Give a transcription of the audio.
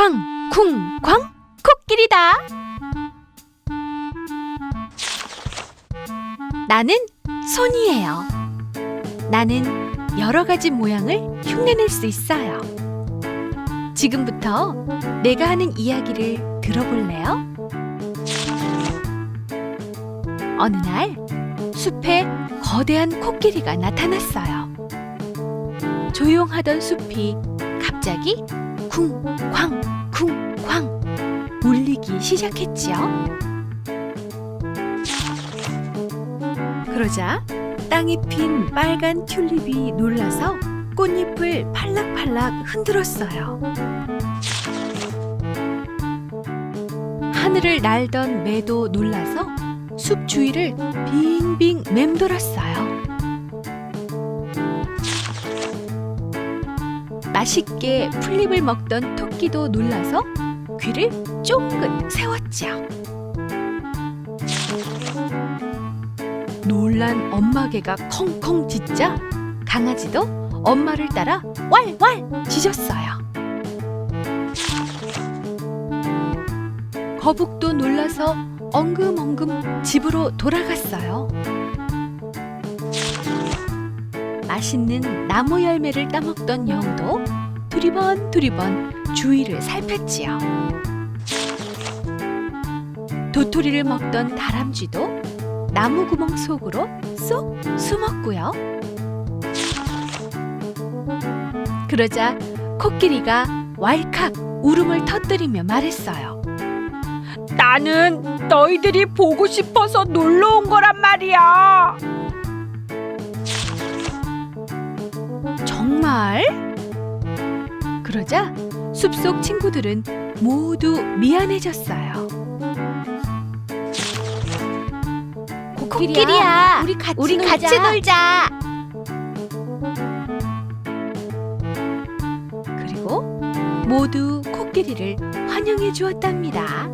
쾅, 쿵, 쾅, 코끼리다. 나는 손이에요. 나는 여러 가지 모양을 흉내낼 수 있어요. 지금부터 내가 하는 이야기를 들어볼래요? 어느 날 숲에 거대한 코끼리가 나타났어요. 조용하던 숲이 갑자기 쿵쾅 쿵쾅 울리기 시작했지요. 그러자 땅에 핀 빨간 튤립이 놀라서 꽃잎을 팔락팔락 흔들었어요. 하늘을 날던 매도 놀라서 숲 주위를 빙빙 맴돌았어요. 맛있게 풀잎을 먹던 토끼도 놀라서 귀를 쫑긋 세웠지요. 놀란 엄마 개가 컹컹 짖자 강아지도 엄마를 따라 왈왈 짖었어요. 거북도 놀라서 엉금엉금 집으로 돌아갔어요. 맛있는 나무 열매를 따먹던 여우도 두리번 두리번 주위를 살폈지요. 도토리를 먹던 다람쥐도 나무 구멍 속으로 쏙 숨었고요. 그러자 코끼리가 왈칵 울음을 터뜨리며 말했어요. 나는 너희들이 보고 싶어서 놀러 온 거란 말이야. 정말? 그러자 숲속 친구들은 모두 미안해졌어요. 코끼리야, 우리 같이 우리 놀자. 같이 놀자. 그리고 모두 코끼리를 환영해 주었답니다.